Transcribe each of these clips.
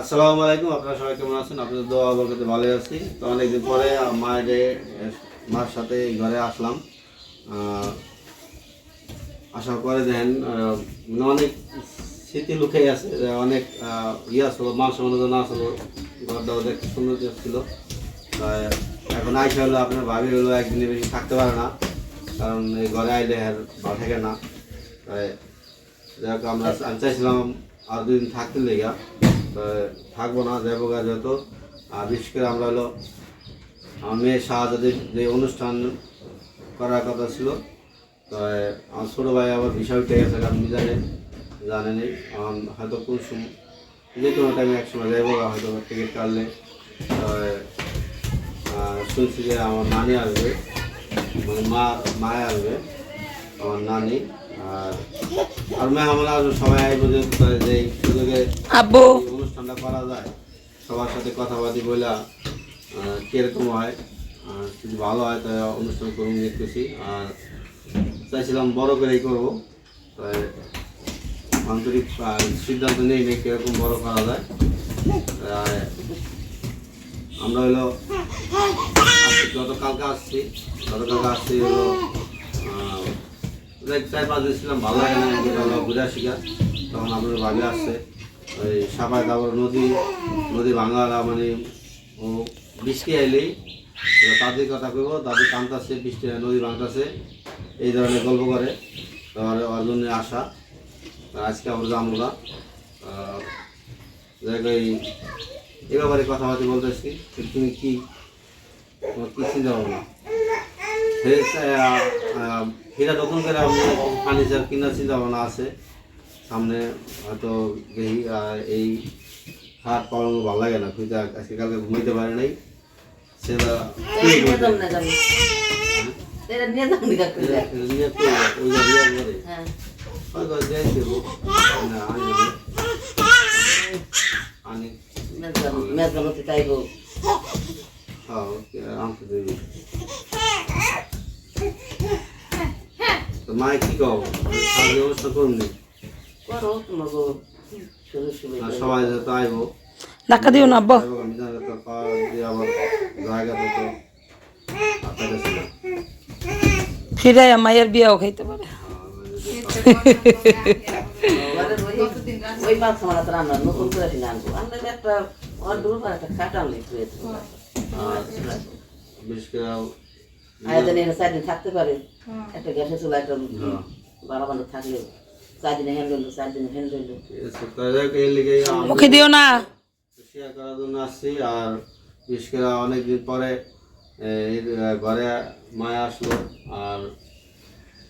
আসসালামু আলাইকুম, আপনারা সবাই কেমন আছেন? আপনাদের দোয়া বলতে ভালো আছি। তো অনেকদিন পরে মায়ের মার সাথে ঘরে আসলাম। আসার পরে দেখেন মানে অনেক স্মৃতি লুকে আছে অনেক ইয়ে আসলো, মান সম্মান আসলো ঘরটাও দেখতে সুন্দর ছিল। এখন আইসা হলো, আপনার ভাবি হলো, একদিনে বেশি থাকতে পারে না। কারণ এই ঘরে আইলে আর ভালো থাকে না। তাই যাই আমরা আমি চাইছিলাম আর দুদিন থাকতে লেগা। থাকব না যাব গা যেহেতু। আর বিশেষ করে আমরা হলো, আমার মেয়ের শাহজাদের যে অনুষ্ঠান করার কথা ছিল, তো আমার ছোটো ভাই আবার বিষয় উঠে গেছে আপনি জানেন। জানেনি হয়তো কোন সময় যে কোনো টাইমে এক সময় গা, হয়তো টিকিট কাটলে। শুনছি যে আমার নানি আসবে। মানে মা, মায় আসবে, আমার নানি। আর আর মেহমান আসবে সবাই আসবে যে সুযোগে আব্বু। অনুষ্ঠানটা করা যায়। সবার সাথে কথাবার্তি আহ, কীরকম হয়? যদি ভালো হয় তাই অনুষ্ঠান করুন দেখতেছি। আর চাইছিলাম বড় করেই করব। তাই আন্তরিক সিদ্ধান্ত নেই নেই কীরকম বড় করা যায়। আমরা হলো গতকালকে আসছি। গতকালকে আসছি হলো চার পাঁচ দিন ছিলাম ভালো লাগে না বুঝা শিখা তখন আপনার ভাবি আসছে। ওই সাপাই তারপর নদী নদী ভাঙা মানে ও বৃষ্টি আইলেই তাদের কথা কইব, তাদের কামতাছে বৃষ্টি নদী ভাঙতাছে এই ধরনের গল্প করে। তো আর ওর জন্য আসা আজকে আমরা এই এ ব্যাপারে কথাবার্তা বলতেছি। তো তুমি কি, তোমার কি চিন্তা ভাবনা? সেটা নতুন করে ফার্নিচার কেনার চিন্তা ভাবনা আছে। সামনে হয়তো এই আহ, এই হাত পালন ভালো লাগে না। খুঁজে আজকে কালকে ঘুমাইতে পারে নাই। সেটা। হ্যাঁ? হ্যাঁ। তো মায়ে কি কও সাহায্য ব্যবস্থা করুন সবাই যেহেতু আইবো। ধাক্কা দিও না আব্বা। আইবো, আমি জানি তো পাওয়া দিয়ে আবার জায়গা তো তো আপনার কাছে না। ফিরাই মায়ের বিয়াও খাইতে পারে। ওই মাছ আমার তো রান্না নতুন করে কিনে আনব। আনলে একটা অর্ডার উপর একটা খাট আনলে আর বিশেষ করে আয়োজন এনে চার দিন থাকতে পারে। একটা গ্যাসের চুলা একটা হ্যাঁ। বারো বান্ধব থাকলেও। তো মুখে দিও না। শেয়ার করার জন্য আসছি আর বিশেষ করে অনেকদিন পরে ঘরে মায়া আসলো আর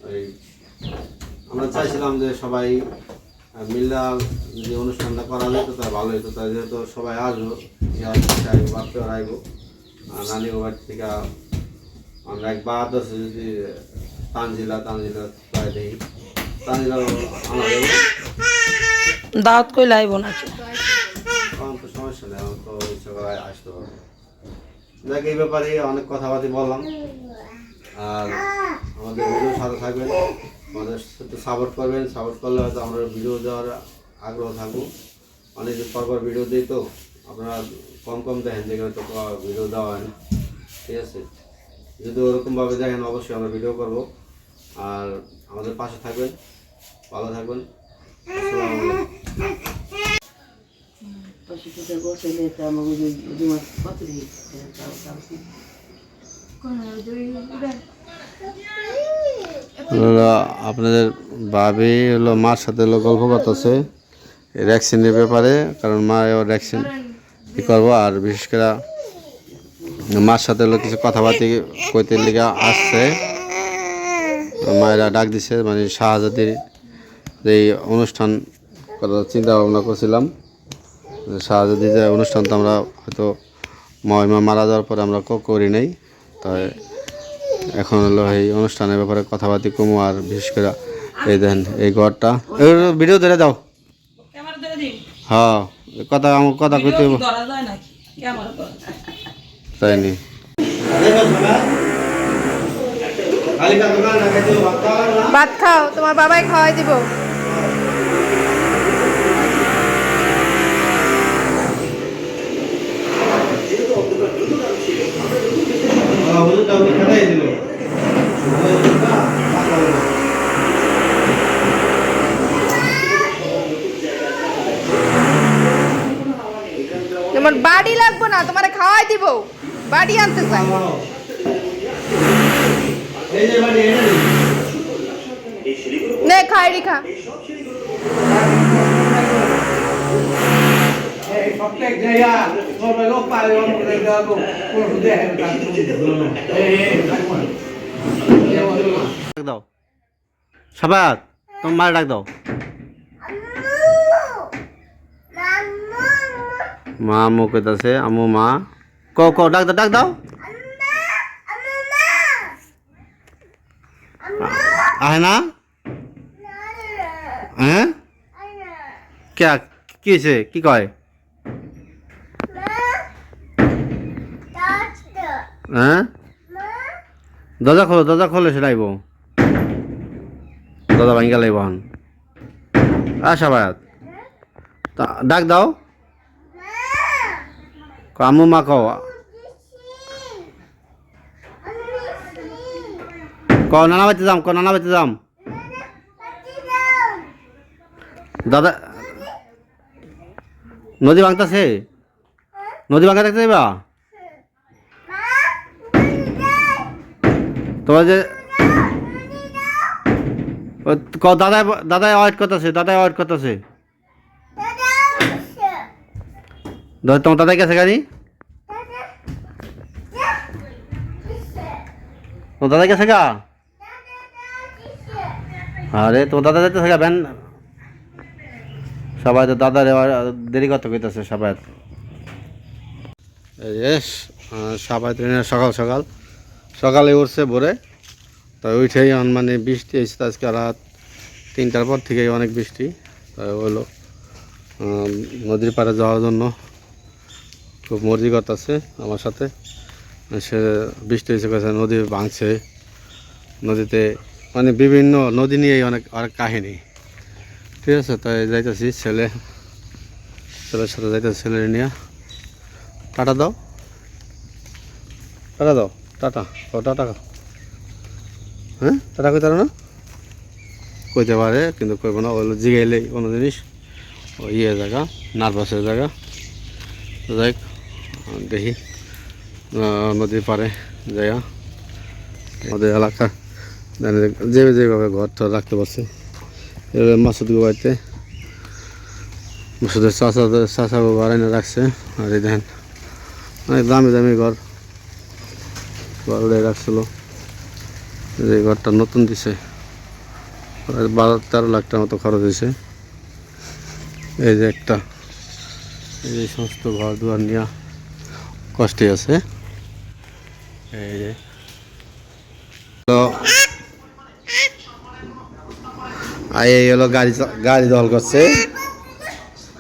ওই আমরা চাইছিলাম যে সবাই মিল্লা যে অনুষ্ঠানটা করা যেত তা ভালো হতো তাই যেহেতু সবাই আসব বাচ্চা আইবো আর নানি বাড়ি থেকে আমরা এক বাদ আছে যদি তানজিলা তানজিলা প্রায় দেখি। দাওয়াত কইলে আইব নাকি? সমস্যা নেই আমার তো আসতে পারব দেখ, এই ব্যাপারে অনেক কথাবার্তা বললাম। আর আমাদের ভিডিও সাথে থাকবেন, আমাদের সাপোর্ট করবেন। সাপোর্ট করলে হয়তো আমরা ভিডিও দেওয়ার আগ্রহ থাকব। অনেকদিন পর পর ভিডিও দিই তো, আপনারা কম কম দেখেন যেখানে তো ভিডিও দেওয়া হয় না। ঠিক আছে? যদি ওরকমভাবে দেখেন, অবশ্যই আমরা ভিডিও করব। আর আমাদের পাশে থাকবেন। ভালো থাকবেন। আপনাদের ভাবি হলো মার সাথে হলো গল্প করতেছে। ভ্যাকসিনের ব্যাপারে কারণ মা এবার ভ্যাকসিন ই করব আর বিশেষ করে মার সাথে হলো কিছু কথাবার্তা কইতে লিগে আসছে। মায়েরা ডাক দিছে মানে শাহজাদির এই অনুষ্ঠান কথা চিন্তা ভাবনা করছিলাম শাহজাদি যে অনুষ্ঠান তো আমরা হয়তো মহিমা মারা যাওয়ার পরে আমরা ক- করি নাই তাই এখন হলো এই অনুষ্ঠানের ব্যাপারে কথাবার্তা কমু আর বিশেষ করে এই দেন এই ঘরটা। ভিডিও ধরে দাও। হ্যাঁ কথা আমার কথা কইতে। তাই নি? ভাত খাও তোমার বাবাই খাওয়াই দিব। তোমার বাড়ি লাগবো না তোমার খাওয়াই দিব। বাড়ি আনতে চাই। নে খাই রেখা এই প্রত্যেক জায়গা সবাই লোক পারে অনেক জায়গা তো কোনো দেখে না এই এই ডাক দাও। সাবাত তোমার মায়ের ডাক দাও। মা কইতাছে আমু মা। ক ক ডাক দাও ডাক দাও। আহে না হ্যাঁ? কে কি হয়েছে? কি কয়? হ্যাঁ? দরজা খোলো দরজা খোলো সেটা আইব। দাদা ভাঙ্গা লাইব হন আসা বায়াত ডাক দাও। ক আমু মা কও। ক নানা বাড়িতে যাম ক নানা বাড়িতে যাম। দাদা, নদী ভাঙতাছে? নদী ভাঙা দেখতে যাবা তোমার যে দাদা দাদাই ওয়েট করতেছে, দাদাই ওয়েট করতেছে। তোমার দাদাই গেছে গাড়ি? তোমার দাদা গেছে গা? আরে তোমার দাদা যেতে ভ্যান সবাই তো দাদার দেরি করতে কইতেছে, সবাই। সবাই ট্রেনের সকাল সকাল। সকালে উঠছে ভোরে, তো উঠেই মানে বৃষ্টি এসেছে আজকে রাত তিনটার পর থেকেই অনেক বৃষ্টি হলো নদীর পাড়ে যাওয়ার জন্য খুব মর্জি করতেছে আমার সাথে। সে বৃষ্টি গেছে নদী ভাঙছে, নদীতে মানে বিভিন্ন নদী নিয়েই অনেক অনেক কাহিনী। ঠিক আছে, তাই যাইতেছি ছেলে। ছেলের সাথে যাইতেছি ছেলে নিয়ে। টাটা দাও। টাটা দাও, টাটা। ও, টাটা। হ্যাঁ? টাটা কইতার না? কইতে পারে, কিন্তু কইব না। ওগুলো জিগাইলেই কোনো জিনিস। ও ইয়ে জায়গা, নার্ভাসের জায়গা। যাই দেখি। নদীর পারে জায়গা আমাদের এলাকা যে যেভাবে ঘর টর রাখতে পারছে। এভাবে মাসুদ গোবাইতে, মাসুদের চাষা চাষা ঘর এনে রাখছে। আর এই দেখেন, অনেক দামি দামি ঘর। ঘর উড়ে রাখছিল। যে ঘরটা নতুন দিছে। বারো তেরো লাখ টাকার মতো খরচ হয়েছে। এই যে একটা, এই যে সমস্ত ঘর দুয়ার নিয়ে কষ্টে আছে। এই যে তো আর এই হলো গাড়ি গাড়ি দল করছে।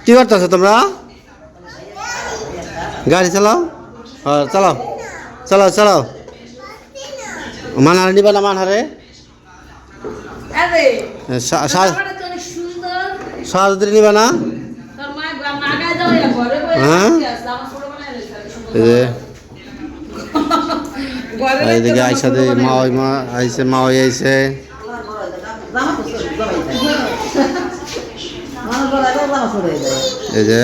কি করতেছো তোমরা? গাড়ি চালাও? হ্যাঁ চালাও। চালাও চালাও। মানহারে নিবা না মানহারে? সাহায্য নিবা না? হ্যাঁ? এদিকে আইসাতে মা মা আইসে মা আইসে জামা তো সরে জবাই যায় মানুষ বলা জামা সরে যায় এই যে।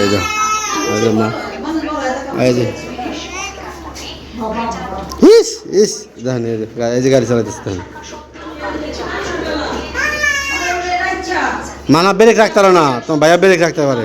এই যে এই যে মা। এই যে। ইস ইস দেখেন এই যে গাড়ি চালাইতেছে দেখেন। মানা ব্রেক রাখতে পারো না। তোমার ভাইয়া ব্রেক রাখতে পারে।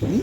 হুম?